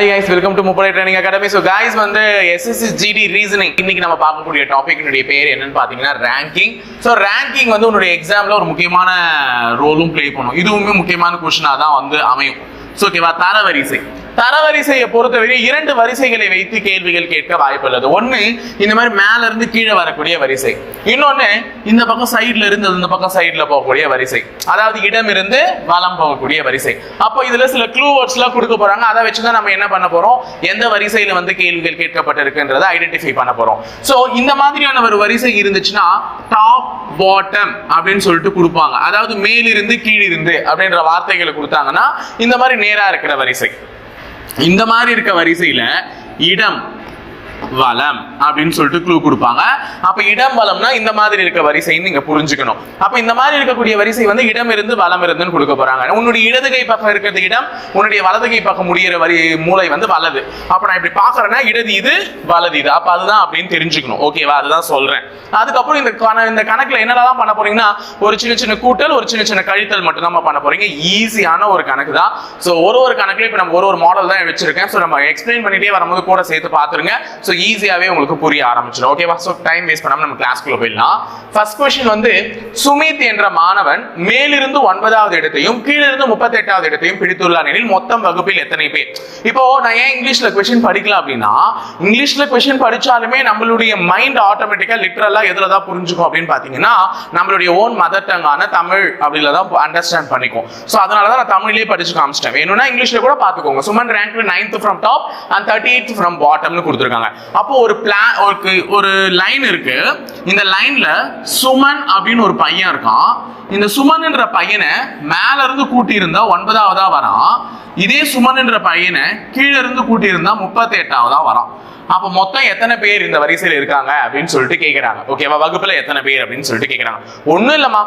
Hi guys welcome to முப்படை training academy so guys வந்து SSC GD reasoning இன்னைக்கு நம்ம பார்க்கக்கூடிய டாபிக்னுடைய பேர் என்னன்னு பார்த்தீங்கன்னா ரேங்கிங் ஸோ ரேங்கிங் வந்து உன்னுடைய எக்ஸாம்ல ஒரு முக்கியமான ரோலும் ப்ளே பண்ணும். இதுவுமே முக்கியமான கொஷினாக தான் வந்து அமையும். ஸோ ஓகேவா தரவரிசை. தரவரிசையை பொறுத்தவரை இரண்டு வரிசைகளை வைத்து கேள்விகள் கேட்க வாய்ப்புள்ளது. ஒன்று இந்த மாதிரி மேல இருந்து கீழே வரக்கூடிய வரிசை. இன்னொன்னு இந்த பக்கம் சைட்ல இருந்து இந்த பக்கம் சைட்ல போகக்கூடிய வரிசை. அதாவது இடம் இருந்து வலம் போகக்கூடிய வரிசை. அப்போ இதுல சில க்ளூ வேர்ட்ஸ் எல்லாம் கொடுக்க போறாங்க. அதை வச்சுதான் நம்ம என்ன பண்ண போறோம்? எந்த வரிசையில வந்து கேள்விகள் கேட்கப்பட்டிருக்குன்றதை ஐடென்டிஃபை பண்ண போறோம். சோ இந்த மாதிரியான ஒரு வரிசை இருந்துச்சுன்னா டாப் பாட்டம் அப்படின்னு சொல்லிட்டு கொடுப்பாங்க. அதாவது மேலிருந்து கீழிருந்து அப்படின்ற வார்த்தைகளை கொடுத்தாங்கன்னா இந்த மாதிரி நேரா இருக்கிற வரிசை. இந்த மாதிரி இருக்க வரிசையில இடம் வலம் அப்படின்னு சொல்லிட்டு க்ளூ கொடுப்பாங்க. அப்ப இடம் வளம்னா இந்த மாதிரி இருக்க வரிசைன்னு நீங்க புரிஞ்சுக்கணும். அப்ப இந்த மாதிரி இருக்கக்கூடிய வரிசை வந்து இடம் இருந்து வலம் இருந்துன்னு கொடுக்க போறாங்க. உன்னுடைய இடது கை பக்கம் இருக்கிறது இடம் உன்னுடைய வலது கை பக்கம் முடிகிற வரி மூளை வந்து வலது. அப்ப நான் இப்படி பாக்குறேன்னா இடது இது வலது இது. அப்ப அதுதான் அப்படின்னு தெரிஞ்சுக்கணும். ஓகேவா அதுதான் சொல்றேன். அதுக்கப்புறம் இந்த கண- இந்த கணக்குல என்னெல்லாம் பண்ண போறீங்கன்னா ஒரு சின்ன சின்ன கூட்டல் ஒரு சின்ன சின்ன கழித்தல் மட்டும் தான் பண்ண போறீங்க. ஈஸியான ஒரு கணக்கு தான். ஸோ ஒரு ஒரு கணக்குல இப்போ நம்ம ஒரு ஒரு மாடல் தான் வச்சிருக்கேன். ஸோ நம்ம எக்ஸ்பிளைன் பண்ணிட்டே வரும்போது கூட சேர்த்து பார்த்துருங்க. ஸோ ஸோ ஈஸியாகவே உங்களுக்கு புரிய ஆரம்பிச்சிடும். ஓகேவா ஸோ டைம் வேஸ்ட் பண்ணாம நம்ம கிளாஸ்க்குள்ள போயிடலாம். ஃபர்ஸ்ட் கொஸ்டின் வந்து சுமித் என்ற மாணவன் மேலிருந்து ஒன்பதாவது இடத்தையும் கீழிருந்து முப்பத்தி எட்டாவது இடத்தையும் பிடித்துள்ளார் எனில் மொத்தம் வகுப்பில் எத்தனை பேர்? இப்போ நான் ஏன் இங்கிலீஷ்ல கொஸ்டின் படிக்கலாம் அப்படின்னா இங்கிலீஷ்ல கொஸ்டின் படிச்சாலுமே நம்மளுடைய மைண்ட் ஆட்டோமேட்டிக்கா லிட்டரலா எதுல தான் புரிஞ்சுக்கும் அப்படின்னு பாத்தீங்கன்னா நம்மளுடைய ஓன் மதர் டங்கான தமிழ் அப்படில தான் அண்டர்ஸ்டாண்ட் பண்ணிக்கும். ஸோ அதனால தான் நான் தமிழ்லேயே படிச்சு காமிச்சிட்டேன். வேணும்னா இங்கிலீஷ்ல கூட பார்த்துக்கோங்க. Suman ரேங்க்ல ninth from top and thirty eight from பாட்டம்னு கொடுத்துருக்காங்க. அப்போ ஒரு பிளான் ஒரு ஒரு லைன் இருக்கு. இந்த லைன்ல சுமன் அப்படின்னு ஒரு பையன் இருக்கான். இந்த சுமன்ன்ற பையனை மேல இருந்து கூட்டி இருந்தா ஒன்பதாவதா வரான். இதே சுமன்ன்ற பையனை கீழ இருந்து கூட்டி இருந்தா முப்பத்தி எட்டாவதா வரான். அப்ப மொத்தம் எத்தனை பேர் இந்த வரிசையில் இருக்காங்க அப்படின்னு சொல்லிட்டு கேக்குறாங்க. ஓகேவா வகுப்புல எத்தனை பேர் அப்படின்னு சொல்லிட்டு கேக்குறாங்க. ஒண்ணும் இல்லம்மா.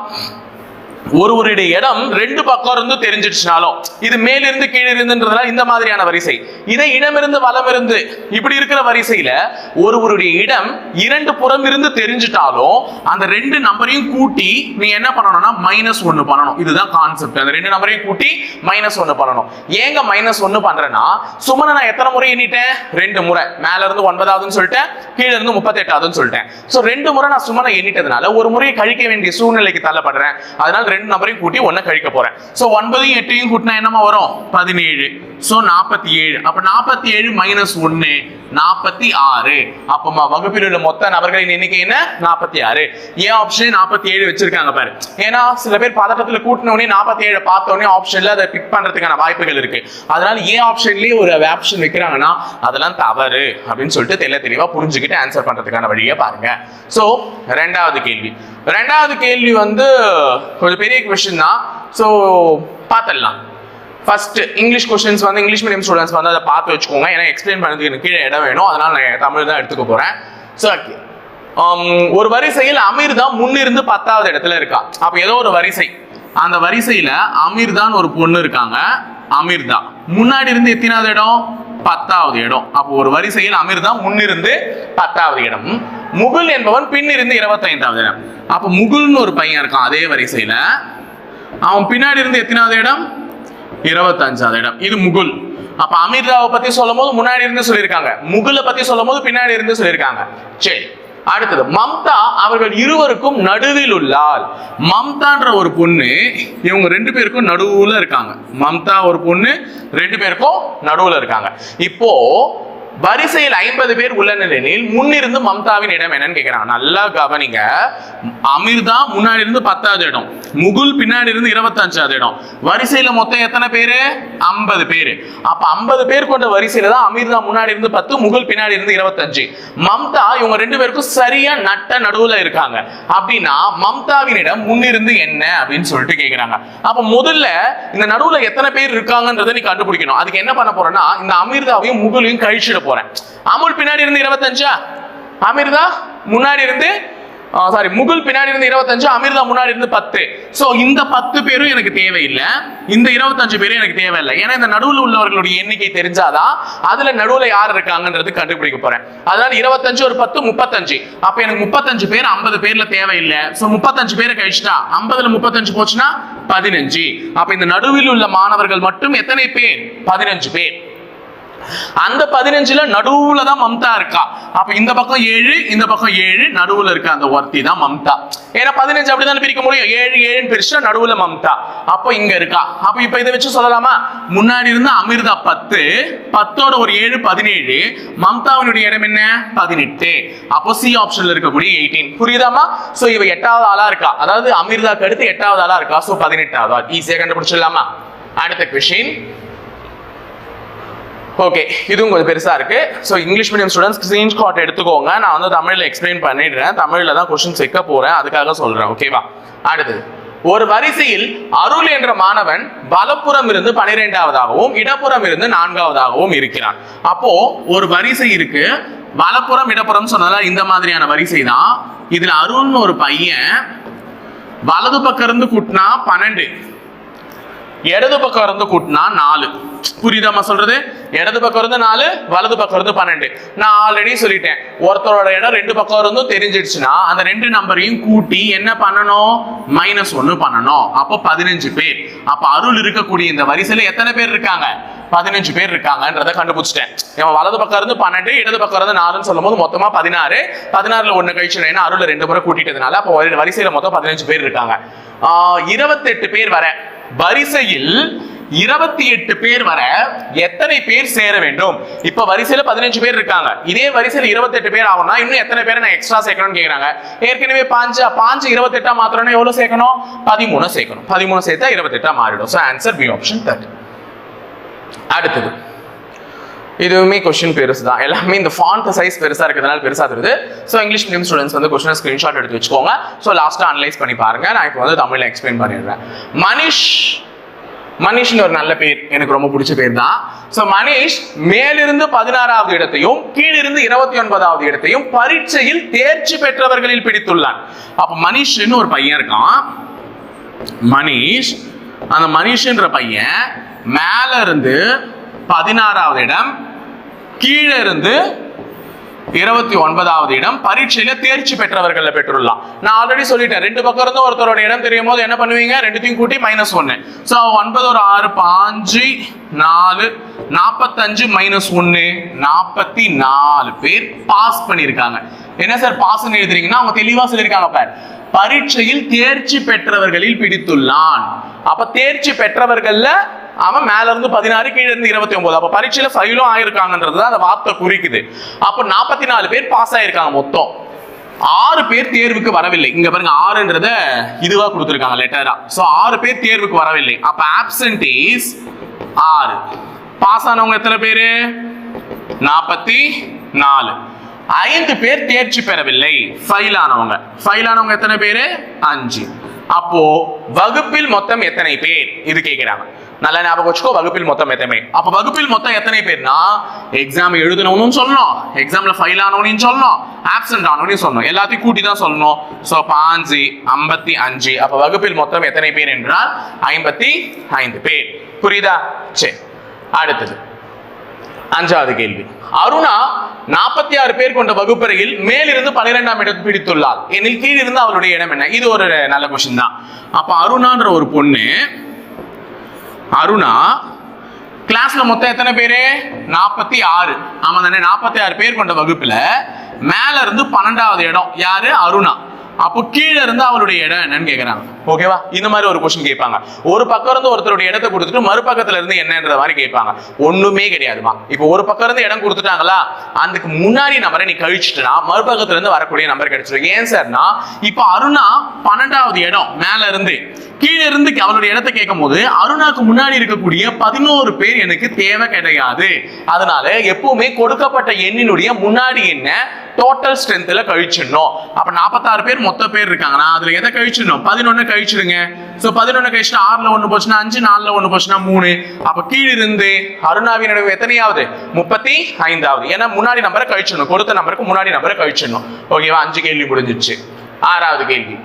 ஒருவருடைய இடம் ரெண்டு பக்கம் இருந்து தெரிஞ்சிடுச்சுனாலும் இது மேலிருந்து கீழே இருந்துன்றதுனால இந்த மாதிரியான வரிசை. இதே இடமிருந்து வலம் இருந்து இப்படி இருக்கிற வரிசையில ஒருவருடைய இடம் இரண்டு புறம் இருந்து தெரிஞ்சிட்டாலும் அந்த ரெண்டு நம்பரையும் கூட்டி நீ என்ன பண்ணணும்னா மைனஸ் ஒன்னு பண்ணணும். இதுதான் கான்செப்ட் அந்த ரெண்டு நம்பரையும் கூட்டி மைனஸ் ஒன்னு பண்ணணும். ஏங்க மைனஸ் ஒன்னு பண்றேன்னா சுமனை நான் எத்தனை முறை எண்ணிட்டேன்? ரெண்டு முறை. மேல இருந்து ஒன்பதாவதுன்னு சொல்லிட்டேன் கீழே இருந்து முப்பத்தி எட்டாவதுன்னு சொல்லிட்டேன். ஸோ ரெண்டு முறை நான் சுமனை எண்ணிட்டதுனால ஒரு முறையை கழிக்க வேண்டிய சூழ்நிலைக்கு தள்ளப்படுறேன். அதனால ரெண்டு நம்பரையும் கூட்டி ஒன்ன கழிக்க போறேன். சோ ஒன்பதையும் எட்டையும் கூட்டினா என்னமா வரும்? பதினேழு. சோ நாற்பத்தி ஏழு அப்ப நாற்பத்தி ஏழு மைனஸ் ஒன்னு நாற்பத்தி ஆறு அப்பமா வகுப்பில் உள்ள மொத்த நபர்களின் எண்ணிக்கை என்ன? நாற்பத்தி ஆறு ஏன் ஆப்ஷன் நாற்பத்தி ஏழு வச்சிருக்காங்க பாரு. ஏன்னா சில பேர் பதட்டத்தில் கூட்டினோடனே நாற்பத்தி ஏழு பார்த்தோடனே ஆப்ஷன்ல அதை பிக் பண்றதுக்கான வாய்ப்புகள் இருக்கு. அதனால ஏன் ஆப்ஷன்லயே ஒரு ஆப்ஷன் வைக்கிறாங்கன்னா அதெல்லாம் தவறு அப்படின்னு சொல்லிட்டு தெல்ல தெளிவா புரிஞ்சுக்கிட்டு ஆன்சர் பண்றதுக்கான வழியை பாருங்க. சோ ரெண்டாவது கேள்வி. ரெண்டாவது கேள்வி வந்து கொஞ்சம் பெரிய கொஷின் தான். ஸோ பார்த்துடலாம் ஃபர்ஸ்ட் இங்கிலீஷ் கொஸ்டின்ஸ் வந்து இங்கிலீஷ் மீடியம் ஸ்டூடெண்ட்ஸ் வந்து அதை பார்த்து வச்சுக்கோங்க. ஏன்னா எக்ஸ்பிளைன் பண்ணுறதுக்கு எனக்கு கீழே இடம் வேணும். அதனால நான் தமிழ் தான் எடுத்துக்க போகிறேன் ஸோ um, ஒரு வரிசையில் அமீர் தான் முன்னிருந்து பத்தாவது இடத்துல இருக்கா? அப்போ ஏதோ ஒரு வரிசை. அந்த வரிசையில அமீர் தான் ஒரு பொண்ணு இருக்காங்க. அமீர் தான். முன்னாடி இருந்து எத்தனாவது இடம்? பத்தாவது இடம். அப்போ ஒரு வரிசையில் அமீர் தான் முன்னிருந்து பத்தாவது இடம். முகுல் என்பவன் பின்னிருந்து இருபத்தைந்தாவது இடம். அப்ப முகுல்னு ஒரு பையன் இருக்கான் அதே வரிசையில. அவன் பின்னாடி இருந்து எத்தனாவது இடம்? இருபத்தஞ்சாவது இடம். இது முகுல். அப்ப அமிர்தாவை பத்தி சொல்லும் போது முன்னாடி இருந்து சொல்லியிருக்காங்க. முகுலை பத்தி சொல்லும் போது பின்னாடி இருந்து சொல்லியிருக்காங்க. சரி அடுத்தது. மம்தா அவர்கள் இருவருக்கும் நடுவில் உள்ளாள். மம்தான்ற ஒரு பொண்ணு இவங்க ரெண்டு பேருக்கும் நடுவுல இருக்காங்க. மம்தா ஒரு பொண்ணு ரெண்டு பேருக்கும் நடுவுல இருக்காங்க. இப்போ வரிசையில் ஐம்பது பேர் உள்ள நிலையில் முன்னிருந்து மம்தாவின் இடம் என்னன்னு கேட்கிறாங்க நல்லா கவனிங்க. அமீர் தான் முன்னாடி இருந்து பத்தாவது இடம். முகுல் பின்னாடி இருந்து இருபத்தஞ்சாவது இடம். வரிசையில மொத்தம் எத்தனை பேரு? ஐம்பது பேரு. அப்ப ஐம்பது பேர் கொண்ட வரிசையில தான் அமீர் தான் முன்னாடி இருந்து பத்து முகுல் பின்னாடி இருந்து இருபத்தஞ்சு. மம்தா இவங்க ரெண்டு பேருக்கும் சரியா நட்ட நடுவுல இருக்காங்க. அப்படின்னா மம்தாவின் இடம் முன்னிருந்து என்ன அப்படின்னு சொல்லிட்டு கேக்குறாங்க. அப்ப முதல்ல இந்த நடுவுல எத்தனை பேர் இருக்காங்கன்றதை நீ கண்டுபிடிக்கணும். அதுக்கு என்ன பண்ண போறேன்னா இந்த அமிர்தாவையும் முகுலையும் கழிச்சிட போறேன். அமுல் பின்னாடி இருந்து இருபத்தஞ்சா? அமிர்தா முன்னாடி இருந்து சாரி முகுல் பின்னாடி இருந்து இருபத்தஞ்சு அமிர்தா முன்னாடி இருந்து பத்து. சோ இந்த பத்து பேரும் எனக்கு தேவையில்லை. இந்த இருபத்தஞ்சு பேரும் எனக்கு தேவையில்லை. ஏன்னா இந்த நடுவில் உள்ளவர்களுடைய எண்ணிக்கை தெரிஞ்சாதான் அதுல நடுவுல யார் இருக்காங்கன்றது கண்டுபிடிக்க போறேன். அதனால இருபத்தஞ்சு ஒரு பத்து முப்பத்தஞ்சு. அப்ப எனக்கு முப்பத்தஞ்சு பேர் ஐம்பது பேர்ல தேவையில்லை. சோ முப்பத்தஞ்சு பேரை கழிச்சுட்டா ஐம்பதுல முப்பத்தஞ்சு போச்சுன்னா பதினஞ்சு. அப்ப இந்த நடுவில் உள்ள மாணவர்கள் மட்டும் எத்தனை பேர்? பதினஞ்சு பேர். அந்த பதினஞ்சுல நடுவுல தான் மம்தா இருக்கா. அப்ப இந்த பக்கம் ஏழு இந்த பக்கம் ஏழு நடுவுல இருக்க அந்த ஒருத்தி தான் மம்தா. ஏன்னா பதினஞ்சு அப்படிதான் பிரிக்க முடியும்? ஏழு ஏழுன்னு பிரிச்சா நடுவுல மம்தா. அப்போ இங்க இருக்கா. அப்ப இப்ப இதை வச்சு சொல்லலாமா? முன்னாடி இருந்த அமிர்தா பத்து பத்தோட ஒரு ஏழு பதினேழு மம்தாவினுடைய இடம் என்ன? பதினெட்டு. அப்போ சி ஆப்ஷன்ல இருக்கக்கூடிய எயிட்டீன் புரியுதாமா சோ இவ எட்டாவது ஆளா இருக்கா. அதாவது அமிர்தாக்கு அடுத்து எட்டாவது ஆளா இருக்கா. சோ பதினெட்டாவது ஈஸியா கண்டுபிடிச்சிடலாமா? அடுத்த கொஸ்டின் ஓகே இதுவும் கொஞ்சம் பெருசாக இருக்கு. So English medium students screenshot எடுத்துக்கோங்க. நான் வந்து தமிழில் எக்ஸ்பிளைன் பண்ணிடுறேன். தமிழில் தான் கொஸ்டின் வைக்க போகிறேன் அதுக்காக சொல்கிறேன் ஓகேவா அடுத்தது ஒரு வரிசையில் அருள் என்ற மாணவன் வலப்புறம் இருந்து பனிரெண்டாவதாகவும் இடப்புறம் இருந்து நான்காவதாகவும் இருக்கிறான். அப்போ ஒரு வரிசை இருக்கு. வலப்புறம் இடப்புறம் சொன்னதால் இந்த மாதிரியான வரிசை தான். இதுல அருள்னு ஒரு பையன் வலது பக்கம் இருந்து கூட்டினா பன்னெண்டு இடது பக்கம் இருந்து கூட்டினா நாலு. புரியுதாமா சொல்றது? இடது பக்கம் இருந்து நாலு வலது பக்கம் இருந்து பன்னெண்டு. நான் ஆல்ரெடி சொல்லிட்டேன். ஒருத்தரோட இடம் ரெண்டு பக்கம் இருந்தும் தெரிஞ்சிடுச்சுன்னா அந்த ரெண்டு நம்பரையும் கூட்டி என்ன பண்ணணும்? மைனஸ் ஒன்னு பண்ணணும். அப்போ பதினஞ்சு பேர். அப்ப அருள் இருக்கக்கூடிய இந்த வரிசையில எத்தனை பேர் இருக்காங்க? பதினஞ்சு பேர் இருக்காங்கன்றத கண்டுபிடிச்சிட்டேன். இவன் வலது பக்கம் இருந்து பன்னெண்டு இடது பக்கம் இருந்து நாலுன்னு சொல்லும்போது மொத்தமா பதினாறு. பதினாறுல ஒன்னு கழிச்சு ஏன்னா அருள் ரெண்டு முறை கூட்டிட்டதுனால அப்போ வரிசையில மொத்தம் பதினஞ்சு பேர் இருக்காங்க. இருபத்தெட்டு பேர் வர வரிசையில் இருபத்தி எட்டு பேர் வர எத்தனை பேர் சேர வேண்டும்? இப்ப வரிசையில பதினஞ்சு பேர் இருக்காங்க. இதே வரிசையில் இருபத்தெட்டு பேர் ஆகும்னா இன்னும் எத்தனை பேரை நான் எக்ஸ்ட்ரா சேர்க்கணும்னு கேக்குறாங்க? ஏற்கனவே பாஞ்சு பாஞ்சு இருபத்தெட்டா மாத்திரம்னா எவ்வளவு சேர்க்கணும்? பதிமூணு சேர்க்கணும். பதிமூணு சேர்த்தா இருபத்தெட்டா மாறிடும். So answer B option thirty அடுத்தது. இதுவுமே கொஸ்டின் பெருசு தான் எல்லாமே இந்த ஃபாண்ட் சைஸ் பெருசா இருக்கிறதுனால பெருசா தெரியுது. ஸோ இங்கிலீஷ் மீடியம் ஸ்டூடெண்ட்ஸ் வந்து கொஸ்டின் ஸ்கிரீன்ஷாட் எடுத்து வச்சுக்கோங்க. ஸோ லாஸ்ட்டாக அனலைஸ் பண்ணி பாருங்க. நான் இப்போ வந்து தமிழில் எக்ஸ்பிளைன் பண்ணிடுறேன். மனிஷ் மனிஷ்னு ஒரு நல்ல பேர். எனக்கு ரொம்ப பிடிச்ச பேர் தான் ஸோ மனிஷ் மேலிருந்து பதினாறாவது இடத்தையும் கீழிருந்து இருபத்தி ஒன்பதாவது இடத்தையும் பரீட்சையில் தேர்ச்சி பெற்றவர்களில் பிடித்துள்ளான். அப்போ மனிஷ்னு ஒரு பையன் இருக்கான். மனிஷ் அந்த மனிஷ்ன்ற பையன் மேல இருந்து பதினாறாவது இடம் கீழே இருந்து இருபத்தி ஒன்பதாவது இடம் பரீட்சையில தேர்ச்சி பெற்றவர்கள பெற்றுள்ளான் நான் ஆல்ரெடி சொல்லிட்டேன் ரெண்டு பக்கம் இருந்து ஒருத்தரோட இடம் தெரியும் போது என்ன பண்ணுவீங்க? ரெண்டுத்தையும் கூட்டி மைனஸ் ஒன்னு ஸோ ஒன்பது ஒரு ஆறு பாஞ்சு நாலு நாற்பத்தஞ்சு மைனஸ் ஒன்னு நாற்பத்தி நாலு பேர் பாஸ் பண்ணியிருக்காங்க. என்ன சார் பாஸ் எழுதுறீங்கன்னா அவங்க தெளிவா சொல்லியிருக்காங்க பார். பரீட்சையில் தேர்ச்சி பெற்றவர்களில் பிடித்துள்ளான். அப்ப தேர்ச்சி பெற்றவர்கள்ல அவன் மேல இருந்து பதினாறு கீழ இருந்து இருபத்தி ஒன்பது அப்ப பரீட்சையில ஃபைலும் ஆயிருக்காங்கன்றது தான் அந்த வார்த்தை குறிக்குது. அப்ப நாற்பத்தி நாலு பேர் பாஸ் ஆயிருக்காங்க மொத்தம். ஆறு பேர் தேர்வுக்கு வரவில்லை. இங்க பாருங்க ஆறுன்றத இதுவா கொடுத்துருக்காங்க லெட்டரா சோ ஆறு பேர் தேர்வுக்கு வரவில்லை. அப்ப ஆப்சன்டீஸ் ஆறு. பாஸ் ஆனவங்க எத்தனை பேரு? நாற்பத்தி நாலு ஐந்து பேர் தேர்ச்சி பெறவில்லை. ஃபைல் ஆனவங்க. ஃபைல் ஆனவங்க எத்தனை பேரு? அஞ்சு. அப்போ வகுப்பில் மொத்தம் எத்தனை பேர்? இது கேக்குறாங்க. நல்லா ஞாபகம் வச்சுக்கோ வகுப்பில் மொத்தம் எத்தனை அப்ப வகுப்பில் மொத்தம் எத்தனை பேர்னா எக்ஸாம் எழுதணும்னு சொல்லணும் எக்ஸாம்ல ஃபைல் ஆனவனையும் சொல்லணும் ஆப்சென்ட் ஆனவனையும் சொல்லணும் எல்லாத்தையும் கூட்டி தான் சொல்லணும். ஸோ பாஞ்சு ஐம்பத்தி அஞ்சு அப்ப வகுப்பில் மொத்தம் எத்தனை பேர் என்றால் ஐம்பத்தி ஐந்து பேர். புரியுதா? சரி அடுத்தது. அஞ்சாவது கேள்வி. அருணா நாற்பத்தி ஆறு பேர் கொண்ட வகுப்பறையில் மேலிருந்து பன்னிரெண்டாம் இடம் பிடித்துள்ளார் எனில் கீழிருந்து அவளுடைய இடம் என்ன? இது ஒரு நல்ல கொஸ்டின் தான். அப்ப அருணான்ற ஒரு பொண்ணு அருணா கிளாஸ்ல மொத்தம் எத்தனை பேரு? நாற்பத்தி ஆறு. ஆமா தானே நாற்பத்தி ஆறு பேர் கொண்ட வகுப்புல மேல இருந்து பன்னெண்டாவது இடம் யாரு? அருணா. அப்போ கீழே இருந்து அவளுடைய இடம் என்னன்னு கேக்குறாங்க. ஓகேவா? இந்த மாதிரி ஒரு கொஸ்டின் கேட்பாங்க. ஒரு பக்கம் இருந்து ஒருத்தருடைய இடத்தை கொடுத்துட்டு மறுபக்கத்துல இருந்து என்னன்ற மாதிரி கேட்பாங்க. ஒண்ணுமே கிடையாதுமா. இப்போ ஒரு பக்கம் இருந்து இடம் கொடுத்துட்டாங்களா? அதுக்கு முன்னாடி நம்பரை நீ கழிச்சிட்டனா மறுபக்கத்துல இருந்து வரக்கூடிய நம்பர் கிடைச்சிடும் ஏன் சார்னா இப்போ அருணா பன்னெண்டாவது இடம் மேல இருந்து கீழே இருந்து அவளுடைய இடத்தை கேட்கும் போது அருணாக்கு முன்னாடி இருக்கக்கூடிய பதினோரு பேர் எனக்கு தேவை கிடையாது. அதனால எப்பவுமே கொடுக்கப்பட்ட எண்ணினுடைய முன்னாடி என்ன? டோட்டல் ஸ்ட்ரென்த்ல கழிச்சிடணும். அப்ப நாற்பத்தாறு பேர் மொத்த பேர் இருக்காங்கன்னா அதுல எதை கழிச்சிடணும்? பதினொன்னு கழிச்சிருங்க. சோ பதினொன்னு கழிச்சுட்டு ஆறுல ஒன்று போச்சுன்னா அஞ்சு நாலுல ஒன்று போச்சுன்னா மூணு. அப்ப கீழிருந்து அருணாவின் நடுவு எத்தனையாவது? முப்பத்தி ஐந்தாவது ஏன்னா முன்னாடி நம்பரை கழிச்சிடணும். கொடுத்த நம்பருக்கு முன்னாடி நம்பரை கழிச்சிடணும். ஓகேவா அஞ்சு கேள்வி முடிஞ்சிருச்சு ஆறாவது கேள்வி.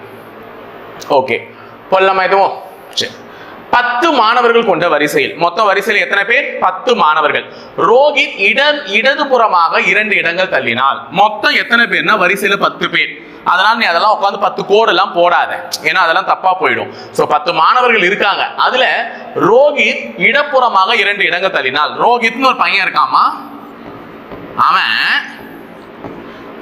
ஓகே போடலாமா எதுவும்? சரி. பத்து மாணவர்கள் கொண்ட வரிசையில். மொத்த வரிசையில் எத்தனை பேர்? பத்து மாணவர்கள். ரோஹித் இட இடதுபுறமாக இரண்டு இடங்கள் தள்ளினால். மொத்தம் எத்தனை பேர்னா வரிசையில பத்து பேர். அதனால நீ அதெல்லாம் உட்காந்து பத்து கோடு எல்லாம் போடாத. ஏன்னா அதெல்லாம் தப்பா போயிடும். சோ பத்து மாணவர்கள் இருக்காங்க. அதுல ரோஹித் இடப்புறமாக இரண்டு இடங்கள் தள்ளினால். ரோஹித்னு ஒரு பையன் இருக்காமா? அவன்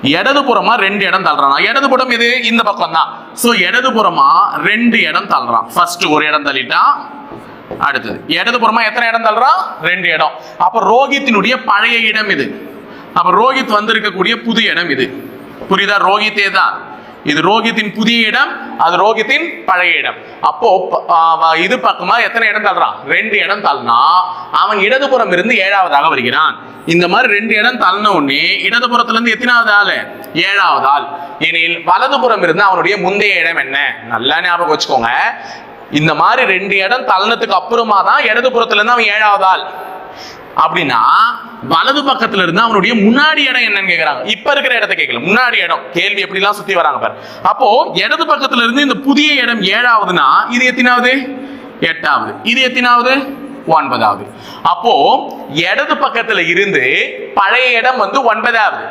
இடதுபுறமா ரெண்டு இடம் தள்ளுறான். இடதுபுறம் இது இந்த பக்கம் தான் ஸோ இடதுபுறமா ரெண்டு இடம் தள்ளுறான். ஃபர்ஸ்ட் ஒரு இடம் தள்ளிட்டான் அடுத்தது. இடதுபுறமா எத்தனை இடம் தள்ளுறான் ரெண்டு இடம். அப்ப ரோஹித்தினுடைய பழைய இடம் இது. அப்ப ரோஹித் வந்திருக்கக்கூடிய புது இடம் இது. புரியுதா? ரோஹித்தே தான். இது ரோகித்தின் புதிய இடம் அது ரோகித்தின் பழைய இடம். அப்போ இது பக்கமா எத்தனை இடம் தள்ளுறான்? ரெண்டு இடம் தள்ளினா அவன் இடதுபுறம் இருந்து ஏழாவதாக வருகிறான். இந்த மாதிரி ரெண்டு இடம் தள்ளின உடனே இடதுபுறத்துல இருந்து எத்தனாவது ஆளு? ஏழாவது ஆள். எனில் வலதுபுறம் இருந்து அவனுடைய முந்தைய இடம் என்ன? நல்லா ஞாபகம் வச்சுக்கோங்க. இந்த மாதிரி ரெண்டு இடம் தள்ளனத்துக்கு அப்புறமா தான் இடதுபுறத்துல இருந்து அவன் ஏழாவது ஆள். அப்படின்னா வலது பக்கத்துல இருந்து அவனுடைய முன்னாடி இடம் என்னன்னு கேக்குறாங்க. இப்ப இருக்கிற இடத்தை கேட்கல முன்னாடி இடம். கேள்வி எப்படிலாம் சுத்தி வராங்க பாரு. அப்போ இடது பக்கத்துல இருந்து இந்த புதிய இடம் ஏழாவதுன்னா இது எத்தினாவது? எட்டாவது. இது எத்தனாவது? ஒன்பதாவது. அப்போ இடது பக்கத்துல இருந்து பழைய இடம் வந்து ஒன்பதாவது.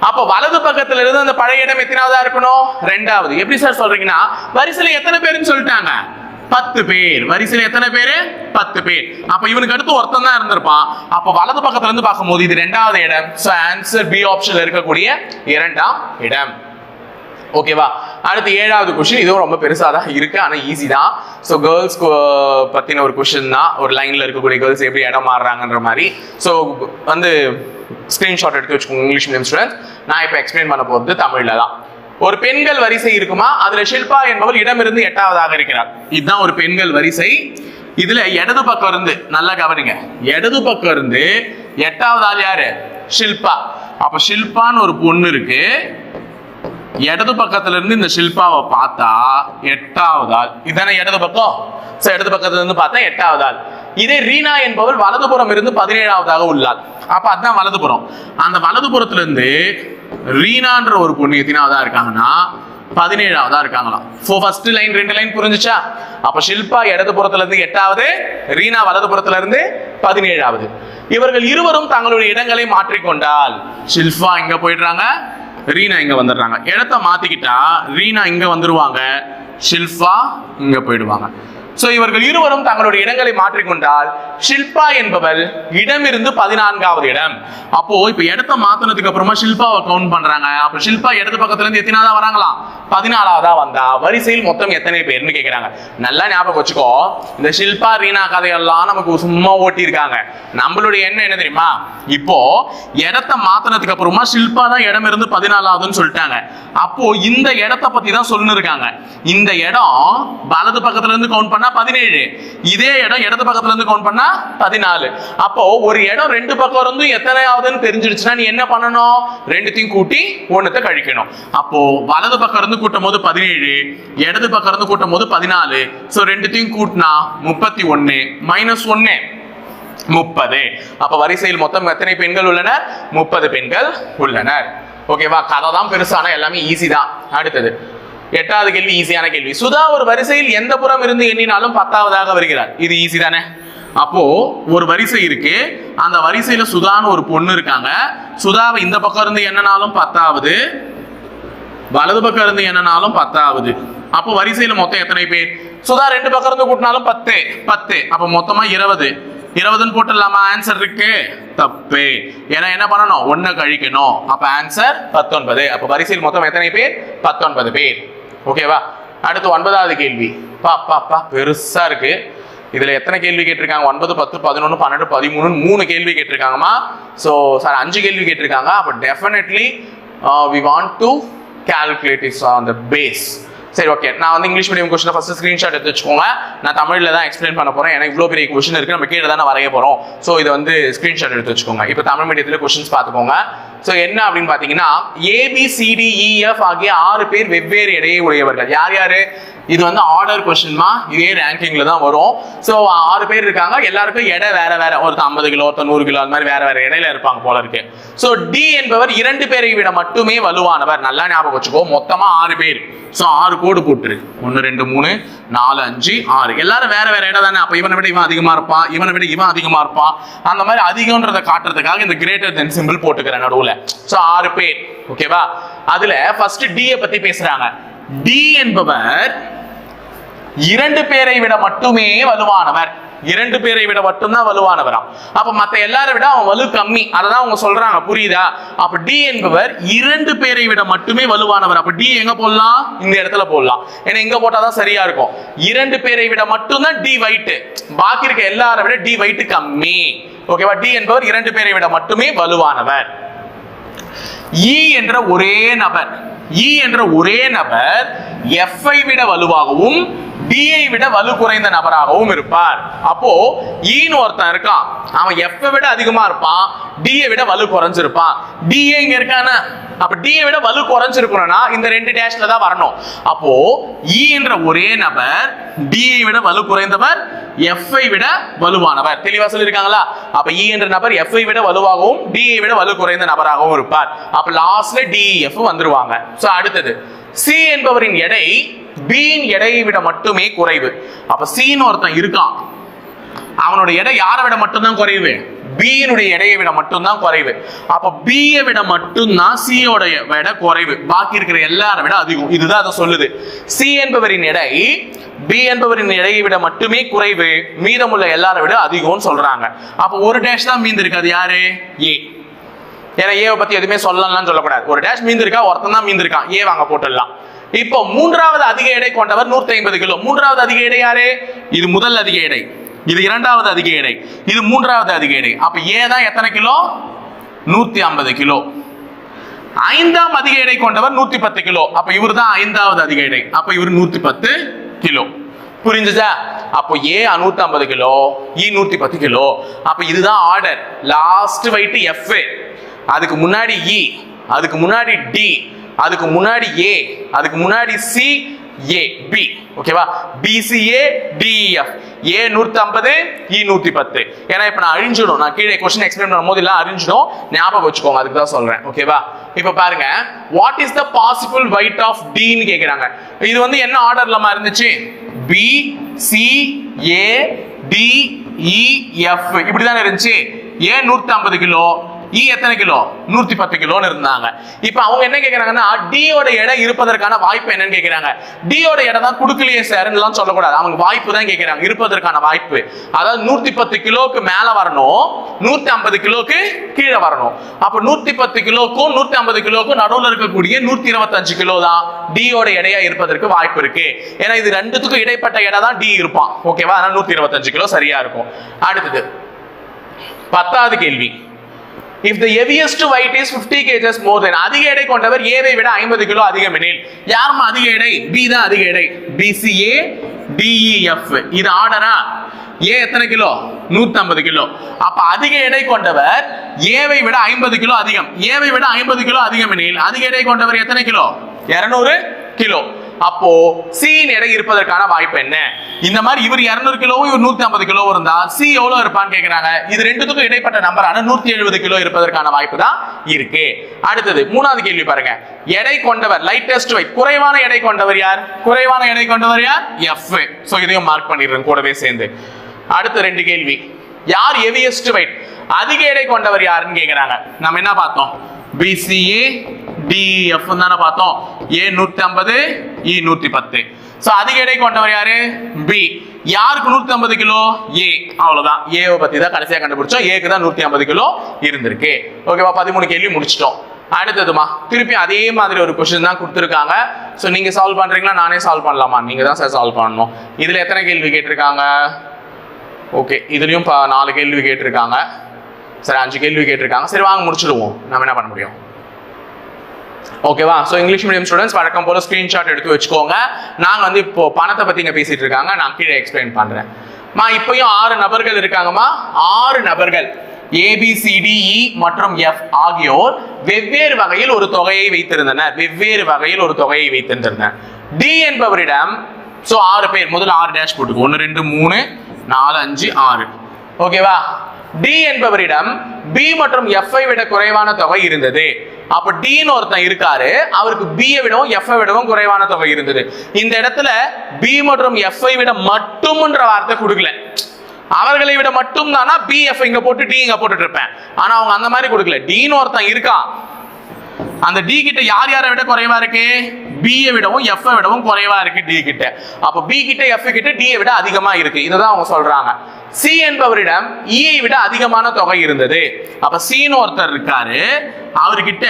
அப்ப வலது பக்கத்துல இருந்து அந்த பழைய இடம் எத்தனாவதா இருக்கணும்? ரெண்டாவது. எப்படி சார் சொல்றீங்கன்னா வரிசையில எத்தனை பேருன்னு சொல்லிட்டாங்க. பத்து பேர். வரிசையில் எத்தனை பேரு? பத்து பேர். அப்ப இவனுக்கு அடுத்து ஒருத்தன் தான் இருந்திருப்பான் அப்ப வலது பக்கத்துல இருந்து பார்க்கும்போது இது ரெண்டாவது இடம். சோ ஆன்சர் பி ஆப்ஷன்ல இருக்கக்கூடிய இரண்டாம் இடம். ஓகேவா அடுத்து ஏழாவது கொஷின் இதுவும் ரொம்ப பெருசாக தான் இருக்கு ஆனால் ஈஸி தான். ஸோ கேர்ள்ஸ் பற்றின ஒரு கொஷின் தான். ஒரு லைனில் இருக்கக்கூடிய கேர்ள்ஸ் எப்படி இடம் மாறுறாங்கன்ற மாதிரி. ஸோ வந்து ஸ்க்ரீன்ஷாட் எடுத்து வச்சுக்கோங்க இங்கிலீஷ் மீடியம் ஸ்டூடெண்ட்ஸ் நான் இப்போ எக்ஸ்பிளைன் பண்ண போகிறது தமிழில் தான். ஒரு பெண்கள் வரிசை இருக்குமா? அதுல ஷில்பா என்பவர் இடமிருந்து எட்டாவதாக இருக்கிறார் இதுதான் ஒரு பெண்கள் வரிசை. இதுல இடது பக்கம் இருந்து நல்லா கவனிங்க. இடது பக்கம் இருந்து எட்டாவது ஆள் யாரு? ஷில்பா. அப்ப ஷில்பான்னு ஒரு பொண்ணு இருக்கு. இடது பக்கத்துல இருந்து இந்த ஷில்பாவை பார்த்தா எட்டாவது ஆள். இதானே இடது பக்கம்? சோ இடது பக்கத்துல இருந்து பார்த்தா எட்டாவது ஆள். இதே ரீனா என்பவள் வலதுபுறம் இருந்து பதினேழாவதாக உள்ளாள். அப்ப அதான் வலதுபுறம். அந்த வலதுபுறத்துல இருந்து ரீனான்ற ஒரு பொண்ணு எத்தினாவதா இருக்காங்கன்னா? பதினேழாவதா இருக்காங்களாம். ஃபர்ஸ்ட் லைன் ரெண்டு லைன் புரிஞ்சுச்சா? அப்ப ஷில்பா இடது புறத்துல இருந்து எட்டாவது ரீனா வலது புறத்துல இருந்து பதினேழாவது. இவர்கள் இருவரும் தங்களுடைய இடங்களை மாற்றிக்கொண்டால் ஷில்பா இங்க போயிடுறாங்க ரீனா இங்க வந்துடுறாங்க. இடத்த மாத்திக்கிட்டா ரீனா இங்க வந்துருவாங்க ஷில்பா இங்க போயிடுவாங்க. சோ இவர்கள் இருவரும் தங்களுடைய இடங்களை மாற்றிக்கொண்டால் ஷில்பா என்பவள் இடமிருந்து பதினான்காவது இடம். அப்போ இப்ப இடத்த மாத்தினதுக்கு அப்புறமா ஷில்பாவை கவுண்ட் பண்றாங்க. அப்ப ஷில்பா இடது பக்கத்துல இருந்து எத்தனாவதா வராங்களாம் பதினாலாவதா வந்தா. வரிசையில் மொத்தம் எத்தனை பேர்னு கேக்குறாங்க. நல்லா ஞாபகம் வச்சுக்கோ. இந்த ஷில்பா ரீனா கதையெல்லாம் நமக்கு சும்மா ஓட்டி இருக்காங்க நம்மளுடைய எண்ணம் என்ன தெரியுமா? இப்போ இடத்த மாத்தினதுக்கு அப்புறமா ஷில்பா தான் இடம் இருந்து பதினாலாவதுன்னு சொல்லிட்டாங்க. அப்போ இந்த இடத்த பத்தி தான் சொல்லிருக்காங்க இருக்காங்க. இந்த இடம் வலது பக்கத்துல இருந்து கவுண்ட் பண்ண பண்ணா பதினேழு. இதே இடம் இடது பக்கத்துல இருந்து கவுண்ட் பண்ணா பதினாலு. அப்போ ஒரு இடம் ரெண்டு பக்கம் இருந்து எத்தனை ஆகுதுன்னு தெரிஞ்சிருச்சுன்னா நீ என்ன பண்ணணும்? ரெண்டுத்தையும் கூட்டி ஒன்னத்தை கழிக்கணும். அப்போ வலது பக்கம் இருந்து கூட்டும் போது பதினேழு இடது பக்கம் இருந்து கூட்டும் போது பதினாலு. சோ ரெண்டுத்தையும் கூட்டினா முப்பத்தி ஒன்னு மைனஸ் ஒன்னு முப்பது. அப்ப வரிசையில் மொத்தம் எத்தனை பெண்கள் உள்ளனர்? முப்பது பெண்கள் உள்ளனர். ஓகேவா கதை தான் பெருசான? எல்லாமே ஈஸி தான். அடுத்தது. எட்டாவது கேள்வி ஈஸியான கேள்வி. சுதா ஒரு வரிசையில் எந்த புறம் இருந்து எண்ணினாலும் பத்தாவதாக வருகிறார். இது ஈஸி தானே? அப்போ ஒரு வரிசை இருக்கு. அந்த வரிசையில சுதான்னு ஒரு பொண்ணு இருக்காங்க. சுதாவை இந்த பக்கம் இருந்து என்னனாலும் பத்தாவது. வலது பக்கம் இருந்து என்னனாலும் பத்தாவது. அப்போ வரிசையில மொத்தம் எத்தனை பேர்? சுதா ரெண்டு பக்கம் இருந்து கூட்டினாலும் பத்து. பத்து. அப்ப மொத்தமா இருபது. இருபதுன்னு போட்டுடலாமா? ஆன்சர் இருக்கு. தப்பு. ஏன்னா என்ன பண்ணணும்? ஒண்ணு கழிக்கணும். அப்ப ஆன்சர் பத்தொன்பது. அப்ப வரிசையில் மொத்தம் எத்தனை பேர்? பத்தொன்பது பேர். ஓகேவா அடுத்து ஒன்பதாவது கேள்வி. பா பா பா பெருசாக இருக்குது இதில் எத்தனை கேள்வி கேட்டிருக்காங்க? ஒன்பது பத்து பதினொன்று பன்னெண்டு பதிமூணுன்னு மூணு கேள்வி கேட்டிருக்காங்கம்மா. ஸோ சார் அஞ்சு கேள்வி கேட்டிருக்காங்க. அப்போ definitely we want to calculate is on the base சரி ஓகே நான் வந்து English medium question first screenshot எடுத்து வச்சுக்கோங்க. நான் தமிழில் தான் எக்ஸ்பிளைன் பண்ண போகிறேன் எனக்கு இவ்வளோ பெரிய கொஸ்டின் இருக்குது நம்ம கீழே தானே வரைய போகிறோம் ஸோ இதை வந்து ஸ்க்ரீன்ஷாட் எடுத்து வச்சுக்கோங்க. இப்போ தமிழ் மீடியத்தில் கொஸ்டின்ஸ் பார்த்துக்கோங்க. ஸோ என்ன அப்படின்னு பார்த்தீங்கன்னா ஏபிசிடிஇஎஃப் e, ஆகிய ஆறு பேர் வெவ்வேறு இடையே உடையவர்கள். யார் யார்? இது வந்து ஆர்டர் கொஸ்டின்மா இதே ரேங்கிங்ல தான் வரும். ஸோ ஆறு பேர் இருக்காங்க. எல்லாருக்கும் எடை வேற வேற. ஒருத்தர் ஐம்பது கிலோ ஒருத்தர் நூறு கிலோ அது மாதிரி வேற வேற இடையில இருப்பாங்க போல இருக்கு. ஸோ டி என்பவர் இரண்டு பேரை விட மட்டுமே வலுவானவர். நல்லா ஞாபகம் வச்சுக்கோ. மொத்தமா ஆறு பேர். ஸோ ஆறு கோடு போட்டுரு. ஒன்று ரெண்டு மூணு நாலு அஞ்சு ஆறு. எல்லாரும் வேற வேற இடம் தானே. அப்போ இவனை விட இவன் அதிகமா இருப்பான். இவனை விட இவன் அதிகமா இருப்பான். அந்த மாதிரி அதிகம்ன்றதை காட்டுறதுக்காக இந்த கிரேட்டர் தென் சிம்பிள் போட்டுக்கிறேன் நடுவில். ஸோ ஆறு பேர். ஓகேவா அதுல ஃபர்ஸ்ட் டி பத்தி பேசுறாங்க. டி என்பவர் இரண்டு பேரை விட மட்டுமே வலுவானவர். இரண்டு பேரை விட மட்டும்தான் வலுவானவராம் அப்ப மத்த எல்லாரை விட அவன் வலு கம்மி. அததான் அவங்க சொல்றாங்க. புரியுதா? அப்ப டி என்பவர் இரண்டு பேரை விட மட்டுமே வலுவானவர். அப்ப டி எங்க போடலாம்? இந்த இடத்துல போடலாம். ஏன்னா இங்க போட்டாதான் சரியா இருக்கும். இரண்டு பேரை விட மட்டும்தான் டி வைட்டு பாக்கி இருக்க எல்லாரை விட டி வைட்டு கம்மி. ஓகேவா டி என்பவர் இரண்டு பேரை விட மட்டுமே வலுவானவர். இ என்ற ஒரே நபர். இ என்ற ஒரே நபர் எஃப்ஐ ஐ விட வலுவாகவும் டிஐ விட வலு குறைந்த நபராகவும் இருப்பார். அப்போ e ஈன்னு ஒருத்தன் இருக்கான். அவன் எஃப்ஐ விட அதிகமா இருப்பான் டிஏ விட வலு குறைஞ்சிருப்பான். டிஏ இங்க இருக்கானா. அப்ப டிஏ விட வலு குறைஞ்சிருக்கணும்னா இந்த ரெண்டு டேஷ்ல தான் வரணும். அப்போ ஈ என்ற ஒரே நபர் டிஐ விட வலு குறைந்தவர் எஃப்ஐ விட வலுவானவர். தெளிவா சொல்லியிருக்காங்களா? அப்ப இ என்ற நபர் எஃப்ஐ விட வலுவாகவும் டிஐ விட வலு குறைந்த நபராகவும் இருப்பார். அப்ப லாஸ்ட்ல டிஎஃப் வந்துருவாங்க. சோ அடுத்தது சி என்பவரின் எடை பியின் எடையை விட மட்டுமே குறைவு. அப்ப சின்னு ஒருத்தன் இருக்கான். அவனோட எடை யாரை விட மட்டும்தான் குறைவு? பியினுடைய எடையை விட மட்டும்தான் குறைவு. அப்ப பியை விட மட்டும்தான் சியோட விட குறைவு. பாக்கி இருக்கிற எல்லாரை விட அதிகம். இதுதான் அதை சொல்லுது. சி என்பவரின் எடை பி என்பவரின் எடையை விட மட்டுமே குறைவு. மீதமுள்ள எல்லாரை விட அதிகம்னு சொல்றாங்க. அப்ப ஒரு டேஷ் தான் மீந்திருக்காது அது யாரு? ஏ ஏன்னா ஏவை பத்தி எதுவுமே சொல்லலாம்னு சொல்லக்கூடாது. ஒரு டேஷ் மீந்திருக்கா? ஒருத்தன் தான் மீந்திருக்கான். ஏ வாங்க போட்டுடலாம். இப்போ மூன்றாவது அதிக எடை கொண்டவர் 150 ஐம்பது கிலோ. மூன்றாவது அதிக எடை யாரு? இது முதல் அதிக எடை. இது இரண்டாவது அதிக எடை. இது மூன்றாவது அதிக எடை. அப்ப ஏ தான் எத்தனை கிலோ? நூத்தி ஐம்பது கிலோ. ஐந்தாம் அதிக எடை கொண்டவர் நூத்தி பத்து கிலோ. அப்ப இவர் தான் ஐந்தாவது அதிக எடை. அப்ப இவர் நூத்தி பத்து கிலோ. புரிஞ்சுச்சா அப்போ ஏ நூத்தி ஐம்பது கிலோ இ நூத்தி பத்து கிலோ. அப்ப இதுதான் ஆர்டர் லாஸ்ட் வெயிட் எஃப் அதுக்கு முன்னாடி இ அதுக்கு முன்னாடி டி அதுக்கு முன்னாடி ஏ அதுக்கு முன்னாடி சி ஏ பி ஓகேவா பிசிஏ டிஎஃப் ஏ நூற்றி ஐம்பது இ நூற்றி பத்து. ஏன்னா இப்போ நான் அழிஞ்சிடும் நான் கீழே கொஸ்டின் எக்ஸ்பிளைன் பண்ணும்போது எல்லாம் அழிஞ்சிடும் ஞாபகம் வச்சுக்கோங்க அதுக்கு தான் சொல்கிறேன் ஓகேவா இப்போ பாருங்க what is the possible weight of டின்னு கேட்குறாங்க இது வந்து என்ன ஆர்டர்லமா இருந்துச்சு B C A D E e, F இப்படிதானே இருந்துச்சு? ஏ நூற்றி ஐம்பது கிலோ இ எத்தனை கிலோ? நூத்தி பத்து கிலோன்னு இருந்தாங்க. இப்ப அவங்க என்ன கேக்குறாங்கன்னா டியோட எடை இருப்பதற்கான வாய்ப்பு என்னன்னு கேக்குறாங்க. டியோட எடை தான் கொடுக்கலையே சார்ன்னு எல்லாம் சொல்லக்கூடாது. அவங்க வாய்ப்பு தான் கேக்குறாங்க. இருப்பதற்கான வாய்ப்பு. அதாவது நூத்தி பத்து கிலோக்கு மேல வரணும் நூத்தி ஐம்பது கிலோக்கு கீழே வரணும். அப்ப நூத்தி பத்து கிலோக்கும் நூத்தி ஐம்பது கிலோக்கும் நடுவில் இருக்கக்கூடிய நூத்தி இருபத்தஞ்சு கிலோ தான் டியோட எடையா இருப்பதற்கு வாய்ப்பு இருக்கு. ஏன்னா இது ரெண்டுத்துக்கும் இடைப்பட்ட எடை தான் டி இருப்பான். ஓகேவா அதனால நூத்தி இருபத்தஞ்சு கிலோ சரியா இருக்கும். அடுத்தது பத்தாவது கேள்வி. If the heaviest weight is 50 kgs more then அதிக எடை கொண்டவர் ஏவை விட 50 கிலோ அதிகம் எனில். யாரும்மா அதிக எடை? பி தான் அதிக எடை. பிசிஏ டிஇஎஃப் இது ஆர்டரா ஏ எத்தனை கிலோ? 150 கிலோ. அப்ப அதிக எடை கொண்டவர் ஏவை விட 50 கிலோ அதிகம். ஏவை விட 50 கிலோ அதிகம் எனில். அதிக எடை கொண்டவர் எத்தனை கிலோ? 200 கிலோ. அப்போ சீன் எடை இருப்பதற்கான வாய்ப்பு என்ன? இந்த மாதிரி இவர் 200 கிலோவும் இவர் 150 கிலோ இருந்தா சி எவ்வளவு இருப்பான்னு கேட்கிறாங்க இது ரெண்டுத்துக்கும் இடைப்பட்ட நம்பரான 170 கிலோ இருப்பதற்கான வாய்ப்பு தான் இருக்கு. அடுத்தது மூணாவது கேள்வி பாருங்க. எடை கொண்டவர் லைட்டஸ்ட் வெயிட் குறைவான எடை கொண்டவர் யார்? குறைவான எடை கொண்டவர் யார்? எஃப் சோ இதையும் மார்க் பண்ணிடுறேன் கூடவே சேர்ந்து. அடுத்த ரெண்டு கேள்வி. யார் ஹெவியஸ்ட் வெயிட் அதிக எடை கொண்டவர் யாருன்னு கேக்குறாங்க. நம்ம என்ன பார்த்தோம்? பிசிஏ டிஎஃப் தானே பார்த்தோம். ஏ e நூத்தி ஐம்பது இ நூத்தி பத்து ஸோ அதிக எடை கொண்டவர் யாரு? பி யாருக்கு நூத்தி ஐம்பது கிலோ? ஏ அவ்வளவுதான். ஏவை பத்தி தான் கடைசியா கண்டுபிடிச்சோம். ஏக்கு தான் நூத்தி ஐம்பது கிலோ இருந்திருக்கு. ஓகேவா பதிமூணு கேள்வி முடிச்சிட்டோம். அடுத்ததுமா திருப்பி அதே மாதிரி ஒரு கொஸ்டின் தான் கொடுத்துருக்காங்க. ஸோ நீங்க சால்வ் பண்றீங்களா? நானே சால்வ் பண்ணலாமா? நீங்க தான் சார் சால்வ் பண்ணணும். இதுல எத்தனை கேள்வி கேட்டிருக்காங்க? ஓகே இதுலயும் ப- நாலு கேள்வி கேட்டிருக்காங்க. சரி அஞ்சு கேள்வி கேட்டிருக்காங்க. சரி வாங்க முடிச்சிடுவோம். நம்ம என்ன பண்ண முடியும்? ஓகேவா ஸோ இங்கிலீஷ் மீடியம் ஸ்டூடெண்ட்ஸ் வழக்கம் போல ஸ்கிரீன்ஷாட் எடுத்து வச்சுக்கோங்க. நாங்கள் வந்து இப்போ பணத்தை பத்தி இங்க பேசிட்டு இருக்காங்க. நான் கீழே எக்ஸ்பிளைன் பண்றேன். மா இப்பயும் ஆறு நபர்கள் இருக்காங்கம்மா. ஆறு நபர்கள். ஏபிசிடிஇ e மற்றும் எஃப் ஆகியோர் வெவ்வேறு வகையில் ஒரு தொகையை வைத்திருந்தனர். வெவ்வேறு வகையில் ஒரு தொகையை வைத்திருந்தனர். டி என்பவரிடம் ஸோ ஆறு பேர். முதல்ல ஆறு டேஷ் போட்டுக்கோ. ஒன்று ரெண்டு மூணு நாலு அஞ்சு ஆறு. ஓகேவா டி என்பவரிடம் பி மற்றும் எஃப்ஐ விட குறைவான தொகை இருந்தது. அப்ப டின்னு ஒருத்தன் இருக்காரு அவருக்கு B விடவும் எஃப் விடவும் குறைவான தொகை இருந்தது. இந்த இடத்துல பி மற்றும் F விட மட்டும்ன்ற வார்த்தை கொடுக்கல. அவர்களை விட மட்டும் தானா பி எஃப் இங்க போட்டு டி இங்க போட்டுட்டு இருப்பேன். ஆனா அவங்க அந்த மாதிரி கொடுக்கல. டின்னு ஒருத்தன் இருக்கான் அந்த டி கிட்ட யார் யாரை விட குறைவா இருக்கு? பிஏ விடவும் F விடவும் குறைவா இருக்கு டி கிட்ட. அப்ப பி கிட்ட எஃப் கிட்ட டிஏ விட அதிகமா இருக்கு. இதுதான் அவங்க சொல்றாங்க. சி என்பவரிடம் E விட அதிகமான தொகை இருந்தது. அப்ப சின்னு ஒருத்தர் இருக்காரு. அவர்கிட்ட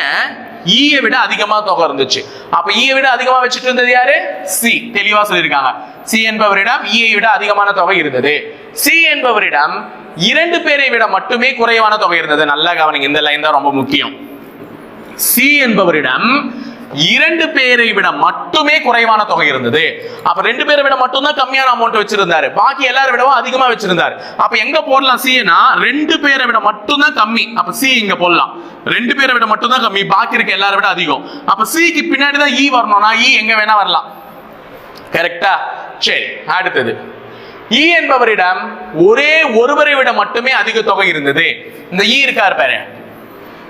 E விட அதிகமா தொகை இருந்துச்சு. அப்ப e இஏ விட அதிகமா வச்சுட்டு இருந்தது யாரு? சி தெளிவா சொல்லியிருக்காங்க. சி என்பவரிடம் E விட அதிகமான தொகை இருந்தது. சி என்பவரிடம் இரண்டு பேரை விட மட்டுமே குறைவான தொகை இருந்தது. நல்லா கவனிங்க இந்த லைன் தான் ரொம்ப முக்கியம். சி என்பவரிடம் இரண்டு பேரை விட மட்டுமே குறைவான தொகை இருந்தது. அப்ப ரெண்டு பேரை விட மட்டும்தான் கம்மியான அமௌண்ட் வச்சிருந்தாரு. பாக்கி எல்லாரை விடவும் அதிகமா வச்சிருந்தாரு. அப்ப எங்க போடலாம்? சினா ரெண்டு பேரை விட மட்டும்தான் கம்மி. அப்ப சி இங்க போடலாம். ரெண்டு பேரை விட மட்டும்தான் கம்மி. பாக்கி இருக்க எல்லாரை விட அதிகம். அப்ப சிக்கு பின்னாடி தான் இ வரணும்னா இ எங்க வேணா வரலாம். கரெக்டா சரி அடுத்தது. இ என்பவரிடம் ஒரே ஒருவரை விட மட்டுமே அதிக தொகை இருந்தது. இந்த இ இருக்கார் பாரு.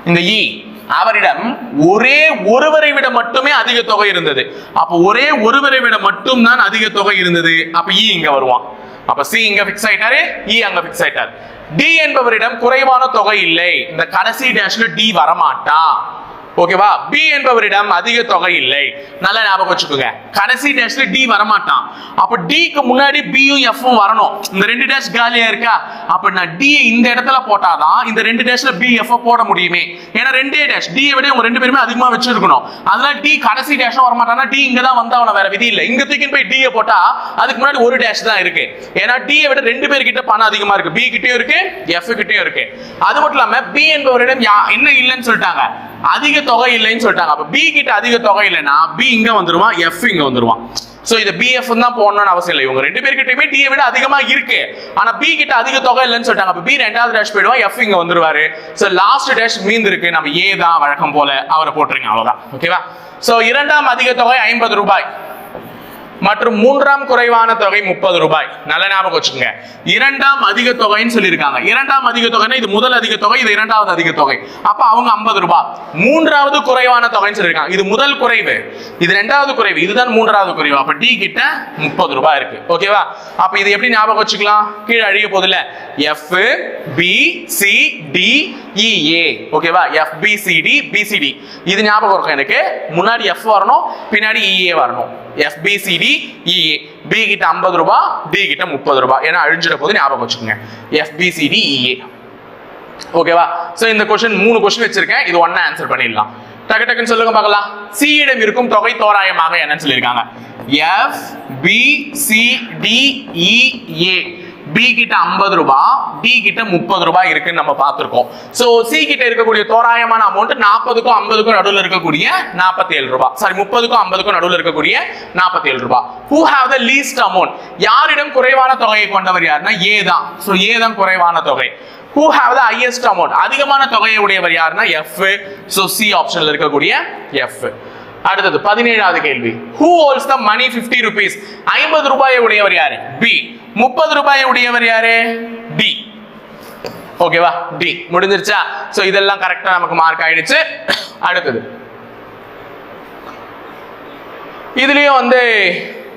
இந்த இ அவரிடம் ஒரே ஒருவரை விட மட்டுமே அதிக தொகை இருந்தது. அப்ப ஒரே ஒருவரை விட மட்டும்தான் அதிக தொகை இருந்தது. அப்ப ஈ இங்க வருவான். அப்ப சி இங்க பிக்ஸ் ஆயிட்டாரு இ அங்க பிக்ஸ் ஆயிட்டார். டி என்பவரிடம் குறைவான தொகை இல்லை. இந்த கடைசி டேஷ்ல டி வரமாட்டான் ஓகேவா பி என்பவரிடம் அதிக தொகை இல்லை. நல்லா ஞாபகம் வச்சுக்கோங்க. கடைசி டேஷ்ல டி வரமாட்டான். அப்ப டிக்கு முன்னாடி பியும் எஃப்பும் வரணும். இந்த ரெண்டு டேஷ் காலியா இருக்கா? அப்ப நான் டி இந்த இடத்துல போட்டாதான் இந்த ரெண்டு டேஷ்ல பி எஃப் போட முடியுமே. ஏன்னா ரெண்டே டேஷ் டி விட உங்க ரெண்டு பேருமே அதிகமா வச்சிருக்கணும். அதனால டி கடைசி டேஷ் வரமாட்டானா டி இங்க தான் வந்தா வேற விதி இல்லை. இங்க தூக்கின்னு போய் டி போட்டா அதுக்கு முன்னாடி ஒரு டேஷ் தான் இருக்கு. ஏன்னா டி விட ரெண்டு பேர்கிட்ட பணம் அதிகமா இருக்கு. பி கிட்டயும் இருக்கு எஃப் கிட்டயும் இருக்கு. அது மட்டும் இல்லாம பி என்பவரிடம் யா- என்ன இல்லைன்னு சொல்லிட்டாங்க. அதிக தொகை இல்லைன்னு சொல்லிட்டாங்க. அப்போ பி கிட்ட அதிக தொகை இல்லைன்னா பி இங்க வந்துருவான் எஃப் இங்க வந்துருவான் ஸோ இது பிஎஃப் தான் போடணும்னு அவசியம் இல்லை. இவங்க ரெண்டு பேர்கிட்டயுமே டி விட அதிகமா இருக்கு. ஆனா பி கிட்ட அதிக தொகை இல்லைன்னு சொல்லிட்டாங்க. அப்போ பி ரெண்டாவது டேஷ் போயிடுவா எஃப் இங்க வந்துருவாரு. ஸோ லாஸ்ட் டேஷ் மீந்து இருக்கு நம்ம ஏ தான் வழக்கம் போல அவரை போட்டுருங்க அவ்வளவுதான். ஓகேவா ஸோ இரண்டாம் அதிக தொகை ஐம்பது ரூபாய். மற்றும் மூன்றாம் குறைவான தொகை முப்பது ரூபாய். நல்ல ஞாபகம் வச்சுக்கோங்க. இரண்டாம் அதிக தொகைன்னு சொல்லியிருக்காங்க. இரண்டாம் அதிக தொகைன்னா இது முதல் அதிக தொகை இது இரண்டாவது அதிக தொகை. அப்ப அவங்க ஐம்பது ரூபாய். மூன்றாவது குறைவான தொகைன்னு சொல்லியிருக்காங்க. இது முதல் குறைவு. இது ரெண்டாவது குறைவு. இதுதான் மூன்றாவது குறைவு. அப்ப டி கிட்ட முப்பது ரூபாய் இருக்கு. ஓகேவா அப்ப இது எப்படி ஞாபகம் வச்சுக்கலாம்? கீழே அழிய போதில்ல. F B C D E ஓகேவா F B C D B C D இது ஞாபகம் இருக்கும் எனக்கு. முன்னாடி எஃப் வரணும் பின்னாடி e, இஏ வரணும். F B C E B கிட்ட ஐம்பது ரூபா டி கிட்ட முப்பது ரூபா. ஏன்னா அழிஞ்சிட போது ஞாபகம் வச்சுக்கோங்க. எஃப் இஏ ஓகேவா சோ இந்த கொஸ்டின் மூணு கொஸ்டின் வச்சிருக்கேன். இது ஒண்ணா ஆன்சர் பண்ணிடலாம். டக்கு டக்குன்னு சொல்லுங்க பார்க்கலாம். சி இடம் இருக்கும் தொகை தோராயமாக என்னன்னு சொல்லியிருக்காங்க. F B C D E B கிட்ட ஐம்பது ரூபாய் டி கிட்ட முப்பது ரூபாய் இருக்குன்னு நம்ம பார்த்துருக்கோம். ஸோ சி கிட்ட இருக்கக்கூடிய தோராயமான அமௌண்ட் நாற்பதுக்கும் ஐம்பதுக்கும் நடுவில் இருக்கக்கூடிய நாற்பத்தி ஏழு ரூபாய் சாரி முப்பதுக்கும் ஐம்பதுக்கும் நடுவில் இருக்கக்கூடிய நாற்பத்தி ஏழு ரூபாய் who have the least amount யாரிடம் குறைவான தொகையை கொண்டவர் யாருன்னா ஏ தான். ஸோ ஏ தான் குறைவான தொகை. Who have the highest amount அதிகமான தொகையை உடையவர் யாருன்னா எஃப் ஸோ சி ஆப்ஷனில் இருக்கக்கூடிய எஃப் அடுத்தது பதினேழாவது கேள்வி. Who holds the money 50 rupees ஐம்பது ரூபாயை உடையவர் யாரு? பி முப்பது ரூபாயை உடையவர் யாரு? டி ஓகேவா டி முடிஞ்சிருச்சா? சோ இதெல்லாம் கரெக்டா நமக்கு மார்க் ஆயிடுச்சு. அடுத்தது. இதுலயும் வந்து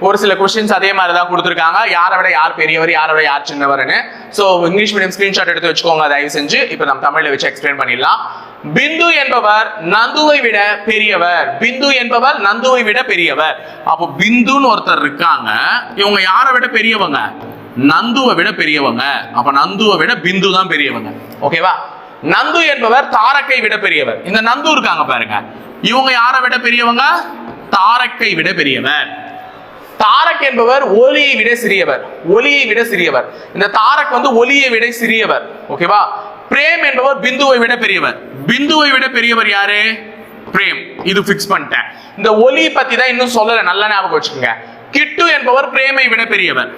ஒரு சில கொஸ்டின்ஸ் அதே மாதிரி தான் கொடுத்துருக்காங்க. யாரை விட யார் பெரியவர் யாரை விட யார் சின்னவர்னு. ஸோ இங்கிலீஷ் மீடியம் ஸ்கிரீன்ஷாட் எடுத்து வச்சுக்கோங்க தயவு செஞ்சு. இப்போ நம்ம தமிழில் வச்சு எக்ஸ்பிளைன் பண்ணிடலாம். பிந்து என்பவர் நந்துவை விட பெரியவர். பிந்து என்பவர் நந்துவை விட பெரியவர். அப்போ பிந்துன்னு ஒருத்தர் இருக்காங்க. இவங்க யாரை விட பெரியவங்க? நந்துவை விட பெரியவங்க. அப்ப நந்துவை விட பிந்து தான் பெரியவங்க. ஓகேவா நந்து என்பவர் தாரக்கை விட பெரியவர். இந்த நந்து இருக்காங்க பாருங்க. இவங்க யாரை விட பெரியவங்க? தாரக்கை விட பெரியவர். தாரக் என்பவர் ஒலியை விட சிறியவர். ஒலியை விட சிறியவர். இந்த தாரக் வந்து ஒலியை விட சிறியவர். ஓகேவா பிரேம் என்பவர் பிந்துவை விட பெரியவர். பிந்துவை விட பெரியவர் யாரு? பிரேம். இது ஃபிக்ஸ் பண்ணிட்டேன். இந்த ஒலி பத்தி தான் இன்னும் சொல்லல. நல்ல ஞாபகம் வச்சுக்கோங்க. கிட்டு என்பவர் பிரேமை விட பெரியவர்.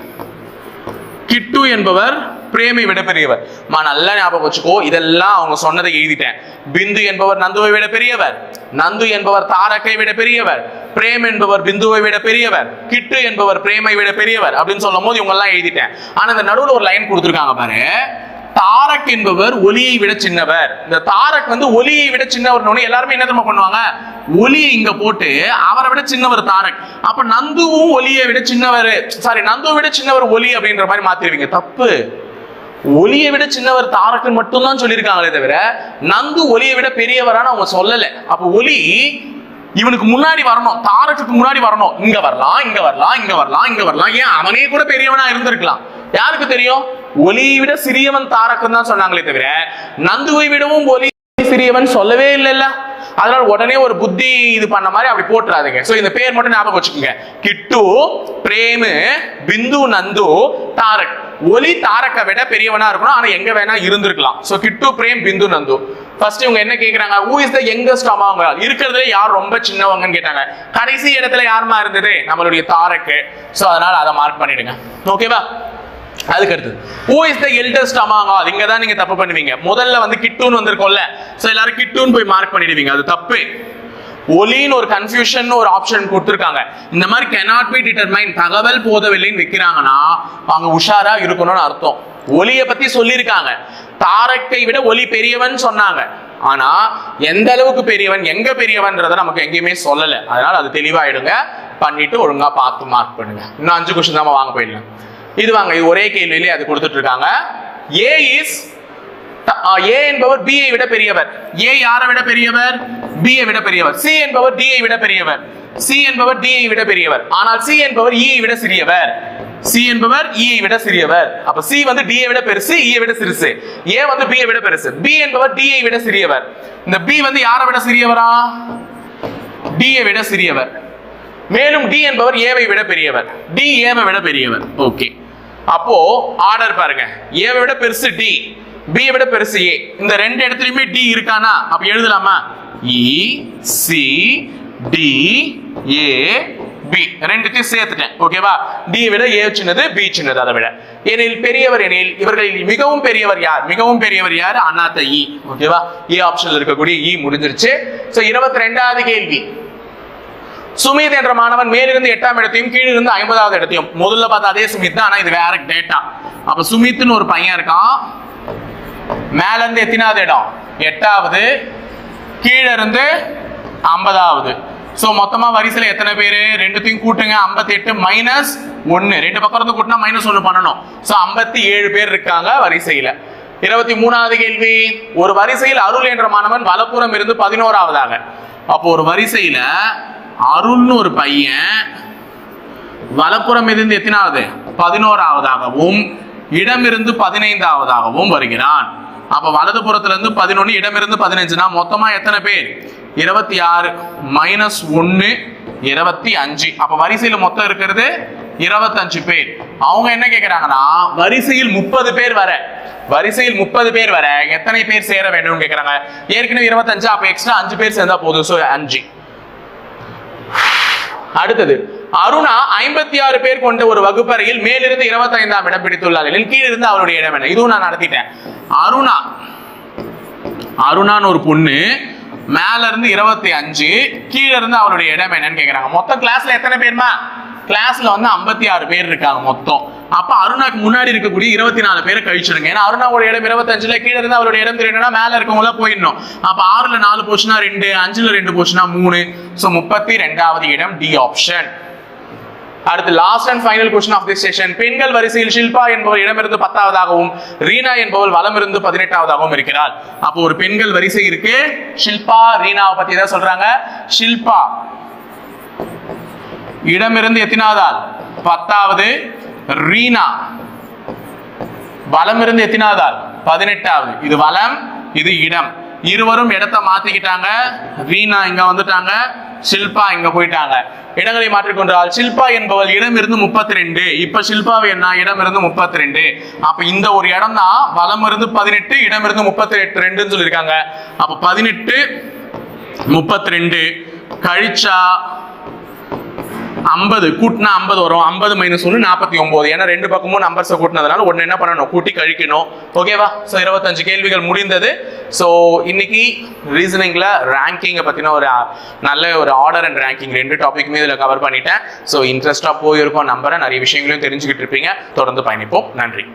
கிட்டு என்பவர் பிரேமை விட பெரியவர். மா நல்லா ஞாபகம் வச்சுக்கோ இதெல்லாம் அவங்க சொன்னதை எழுதிட்டேன். பிந்து என்பவர் நந்துவை விட பெரியவர். நந்து என்பவர் தாரக்கை விட பெரியவர். பிரேம் என்பவர் பிந்துவை விட பெரியவர். கிட்டு என்பவர் பிரேமை விட பெரியவர் அப்படின்னு சொல்லும் போது இவங்க எல்லாம் எழுதிட்டேன். ஆனா இந்த நடுவில் ஒரு லைன் கொடுத்துருக்காங்க பாரு. தாரக் என்பவர் ஒலியை விட சின்னவர். இந்த தாரக் வந்து ஒலியை விட சின்னவர் எல்லாருமே என்ன தெரியுமா பண்ணுவாங்க? ஒலியை இங்க போட்டு அவரை விட சின்னவர் தாரக். அப்ப நந்துவும் ஒலியை விட சின்னவர். சாரி நந்துவை விட சின்னவர் ஒலி அப்படின்ற மாதிரி மாத்திருவீங்க. தப்பு. ஒலியை விட சின்னவர் தாரகன் மட்டும்தான் சொல்லியிருக்காங்களே தவிர நந்து ஒலியை விட பெரியவரான்னு அவங்க சொல்லல. அப்ப ஒலி இவனுக்கு முன்னாடி வரணும் தாரகத்துக்கு முன்னாடி வரணும். இங்க வரலாம் இங்க வரலாம் இங்க வரலாம் இங்க வரலாம். ஏன்? அவனே கூட பெரியவனா இருந்திருக்கலாம். யாருக்கு தெரியும்? ஒலியை விட சிறியவன் தாரகன் தான் சொன்னாங்களே தவிர நந்துவை விடவும் ஒலி சிறியவன் சொல்லவே இல்லைல்ல. அதனால உடனே ஒரு புத்தி இது பண்ண மாதிரி அப்படி போட்டுறாதுங்க. சோ இந்த பேர் மட்டும் ஞாபகம் வச்சுக்கோங்க. கிட்டு பிரேமு பிந்து நந்து தாரக். ஒலி தாரக்கை விட பெரியவனா இருக்கணும். ஆனா எங்க வேணா இருந்திருக்கலாம். சோ கிட்டு பிரேம் பிந்து நந்து. ஃபர்ஸ்ட் இவங்க என்ன கேக்குறாங்க? ஹூ இஸ் த யங்கஸ்ட் அமாங்க இருக்கிறதுல யார் ரொம்ப சின்னவங்கன்னு கேட்டாங்க. கடைசி இடத்துல யாருமா இருந்தது? நம்மளுடைய தாரக்கு. சோ அதனால அதை மார்க் பண்ணிடுங்க. ஓகேவா அதுக்கு அடுத்து ஹூ இஸ் த எல்டஸ்ட் அமாங்க அது இங்க தான் நீங்க தப்பு பண்ணுவீங்க. முதல்ல வந்து கிட்டுன்னு வந்திருக்கோம்ல. சோ எல்லாரும் கிட்டுன்னு போய் மார்க் பண்ணிடுவீங்க. அது தப்பு. ஒலின்னு ஒரு கன்ஃபியூஷன் ஒரு ஆப்ஷன் கொடுத்துருக்காங்க. இந்த மாதிரி கெனாட் பி டிட்டர்மைன் தகவல் போதவில்லைன்னு வைக்கிறாங்கன்னா அவங்க உஷாரா இருக்கணும்னு அர்த்தம். ஒலியை பத்தி சொல்லியிருக்காங்க. தாரக்கை விட ஒலி பெரியவன் சொன்னாங்க. ஆனா எந்த அளவுக்கு பெரியவன் எங்க பெரியவன்றத நமக்கு எங்கேயுமே சொல்லல. அதனால அது தெளிவாயிடுங்க. பண்ணிட்டு ஒழுங்கா பார்த்து மார்க் பண்ணுங்க. இன்னும் அஞ்சு கொஸ்டின் தான் வாங்க போயிடலாம். இது வாங்க இது ஒரே கேள்வியிலே அது கொடுத்துட்டு இருக்காங்க. ஏ இஸ் ஏ என்பவர் B விட பெரியவர் ஏ யாரை விட பெரியவர் B விட பெரியவர் சி என்பவர் D விட பெரியவர் சி என்பவர் D விட பெரியவர் ஆனால் சி என்பவர் E விட சிறியவர் சி என்பவர் E விட சிறியவர் அப்ப சி வந்து D விட பெருசு E விட சிறுசு ஏ வந்து B விட பெருசு பி என்பவர் D விட சிறியவர் இந்த பி வந்து யாரை விட சிறியவரா D விட சிறியவர் மேலும் டி என்பவர் ஏவை விட பெரியவர் டி ஏவை விட பெரியவர் ஓகே அப்போ ஆர்டர் பாருங்க ஏவை விட பெருசு டி பி விட பெருசு ஏ இந்த ரெண்டு இடத்துலயுமே டி இருக்கானா? அப்ப எழுதலாமா? E C D A B ரெண்டுத்தையும் சேர்த்துட்டேன். ஓகேவா டி விட ஏ சின்னது பி சின்னது அதை விட. எனில் பெரியவர் எனில் இவர்களில் மிகவும் பெரியவர் யார்? மிகவும் பெரியவர் யார்? அண்ணாத்த இ ஓகேவா ஏ ஆப்ஷன்ல இருக்கக்கூடிய இ முடிஞ்சிருச்சு. சோ இருபத்தி ரெண்டாவது கேள்வி. சுமித் என்ற மாணவன் மேலிருந்து எட்டாம் இடத்தையும் கீழிருந்து ஐம்பதாவது இடத்தையும். முதல்ல பார்த்த அதே சுமித் தான் ஆனா இது வேற டேட்டா அப்ப சுமித்னு ஒரு பையன் இருக்கான். மேல இருந்து எத்தனாவது இடம்? எட்டாவது கீழே இருந்து ஐம்பதாவது. ஸோ மொத்தமாக வரிசையில் எத்தனை பேர்? ரெண்டுத்தையும் கூட்டுங்க. 58 எட்டு மைனஸ் ஒன்னு ரெண்டு பக்கம் இருந்து கூட்டினா மைனஸ் ஒன்று பண்ணணும். ஸோ ஐம்பத்தி ஏழு பேர் இருக்காங்க வரிசையில். இருபத்தி மூணாவது கேள்வி. ஒரு வரிசையில் அருள் என்ற மாணவன் வலப்புறம் இருந்து பதினோராவதாக. அப்போ ஒரு வரிசையில் அருள்னு ஒரு பையன் வலப்புறம் இருந்து எத்தனாவது? பதினோராவதாகவும் இடமிருந்து பதினைந்தாவதாகவும் வருகிறான். அப்போ வலது புறத்துலேருந்து பதினொன்று இடமிருந்து பதினஞ்சுனா மொத்தமாக எத்தனை பேர்? இருபத்தி ஆறு மைனஸ் ஒன்று இருபத்தி அஞ்சு அப்போ வரிசையில் மொத்தம் இருக்கிறது இருபத்தஞ்சு பேர். அவங்க என்ன கேட்குறாங்கன்னா வரிசையில் முப்பது பேர் வர. வரிசையில் முப்பது பேர் வர எத்தனை பேர் சேர வேணும்னு கேட்குறாங்க ஏற்கனவே இருபத்தஞ்சு அப்போ எக்ஸ்ட்ரா அஞ்சு பேர் சேர்ந்தா போதும். ஸோ அஞ்சு. அடுத்தது அருணா ஐம்பத்தி ஆறு பேர் கொண்ட ஒரு வகுப்பறையில் மேலிருந்து இருபத்தி ஐந்தாம் இடம் பிடித்துள்ளார். எனில் கீழிருந்து அவருடைய இடம் என்ன? இதுவும் நான் நடத்திட்டேன். அருணா. அருணான்னு ஒரு பொண்ணு மேல இருந்து இருபத்தி அஞ்சு கீழ இருந்து அவருடைய இடம் என்னன்னு கேக்குறாங்க. மொத்தம் கிளாஸ்ல எத்தனை பேர்மா? கிளாஸ்ல வந்து 56 ஆறு பேர் இருக்காங்க மொத்தம். அப்ப அருணாக்கு முன்னாடி இருக்கக்கூடிய இருபத்தி நாலு பேரை கழிச்சிடுங்க. ஏன்னா அருணாவோட இடம் இருபத்தஞ்சுல கீழே இருந்து அவருடைய இடம் தெரியணும்னா மேல இருக்கவங்கள போயிடணும். அப்ப ஆறுல நாலு போச்சுன்னா ரெண்டு அஞ்சுல ரெண்டு போச்சுன்னா மூணு. சோ முப்பத்தி ரெண்டாவது இடம் டி ஆப்ஷன் அடுத்து last and final question of the session பெண்கள் வரிசையில் ஷில்பா என்பவர் இடமிருந்து பத்தாவதாகவும் ரீனா என்பவள் வலமிருந்து பதினெட்டாவதாகவும் இருக்கிறார் அப்போ ஒரு பெண்கள் வரிசை இருக்கு ஷில்பா ரீனாவை பத்தி தான் சொல்றாங்க? ஷில்பா. இடமிருந்து எத்தினாதால் பத்தாவது. ரீனா. வலம் இருந்து எத்தனாவதால்? பதினெட்டாவது. இது வலம் இது இடம். இருவரும் இடத்தை மாத்திக்கிட்டாங்க. ரீனா இங்க வந்துட்டாங்க. ஷில்பா இங்க போயிட்டாங்க. இடங்களை மாற்றிக்கொண்டால் ஷில்பா என்பவள் இடம் இருந்து முப்பத்தி ரெண்டு இப்ப ஷில்பாவை என்ன? இடம் இருந்து முப்பத்தி ரெண்டு அப்ப இந்த ஒரு இடம் தான் வலம் இருந்து பதினெட்டு இடம் இருந்து முப்பத்தி எட்டு ரெண்டுன்னு சொல்லியிருக்காங்க. அப்ப பதினெட்டு முப்பத்தி ரெண்டு கழிச்சா ஐம்பது கூட்டினா ஐம்பது வரும். ஐம்பது மைனஸ் ஒன்று நாற்பத்தி ஒம்பது ஏன்னா ரெண்டு பக்கமும் நம்பர்ஸை கூட்டினதுனால ஒன்று என்ன பண்ணணும்? கூட்டி கழிக்கணும். ஓகேவா ஸோ இருபத்தஞ்சு கேள்விகள் முடிந்தது. ஸோ இன்னைக்கு ரீசனிங்கில் ரேங்கிங்கை பற்றின ஒரு நல்ல ஒரு ஆர்டர் அண்ட் ரேங்கிங் ரெண்டு டாப்பிக்குமே இதில் கவர் பண்ணிட்டேன். ஸோ இன்ட்ரெஸ்டாக போயிருக்கோம் நம்பரை நிறைய விஷயங்களையும் தெரிஞ்சுக்கிட்டு இருப்பீங்க. தொடர்ந்து பயணிப்போம். நன்றி.